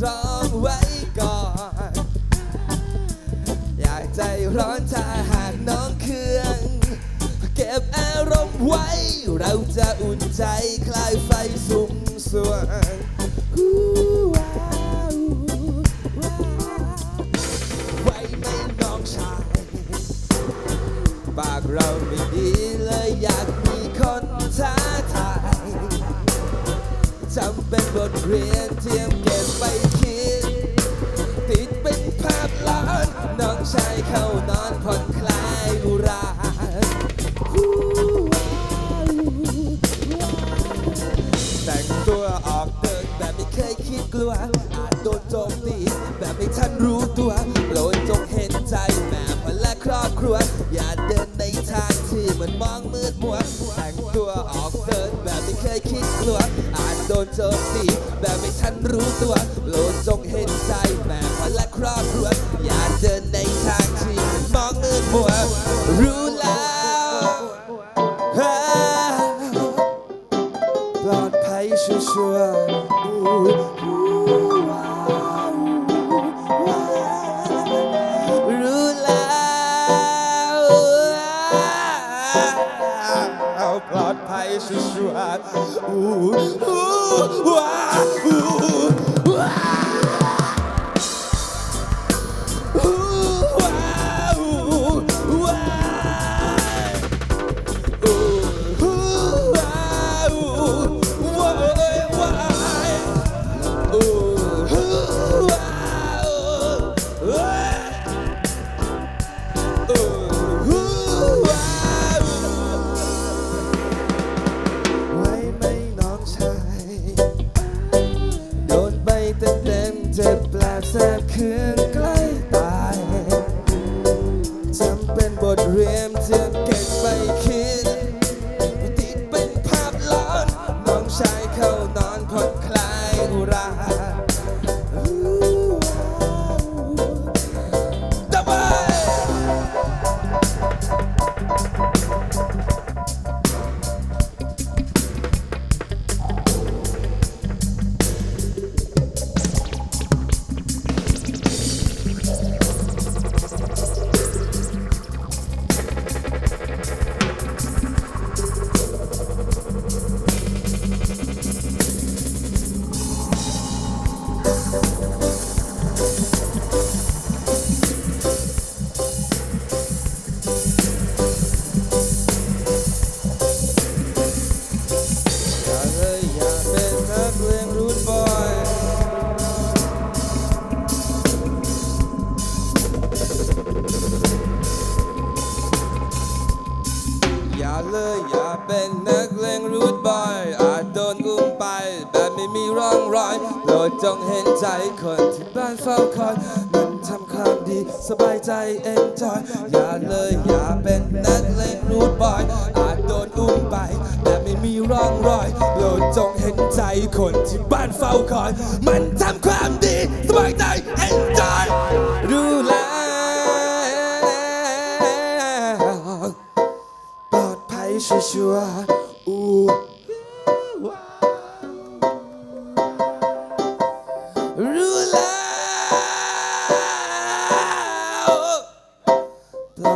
ตรองไว้ก่อน อยากใจร้อนถ้าหากน้องเคือง เก็บอารมณ์ไว้ เราจะอุ่นใจคลายไฟสุ่มสวงไวไม่น้องชายปากเราไม่ดีเลยอยากมีคนท้าทายจำเป็นบทเรียนเทียม เข้านอนผ่อนคลายอุราณแต่งตัวออกเดินแบบไม่เคยคิดกลัว อาจโดนโจมตีแบบไม่ทันรู้ตัวโปรดจงเห็นใจแม่พและครอบครัว อย่าเดินในทางที่มันมองมืดมัวแต่งตัวออกเดินแบบไม่เคยคิดกลัว อาจโดนโจมตีแบบไม่ทันรู้ตัวโปรดจงเห็นใจแม่พและครอบครัว อย่าเดินใน มัวรู้แล้วปลอดภัยชัวร์ๆรู้แล้วปลอดภัยชัวร์ๆอู้อู้ว้าวอู้ เลยอย่าเป็นนักเลงรูทบอยอาจโดนอุ้มไปแบบไม่มีร่องรอยโปรดจงเห็นใจคนที่บ้านเฝ้าคอยมันทำความดีสบายใจเอนจอยอย่าเลยอย่าเป็นนักเลงรูทบอยอาจโดนอุ้มไปแบบไม่มีร่องรอยโปรดจงเห็นใจคนที่บ้านเฝ้าคอย มันทำความดีสบายใจเอน ชัวร์ๆอู้รู้แล้วปล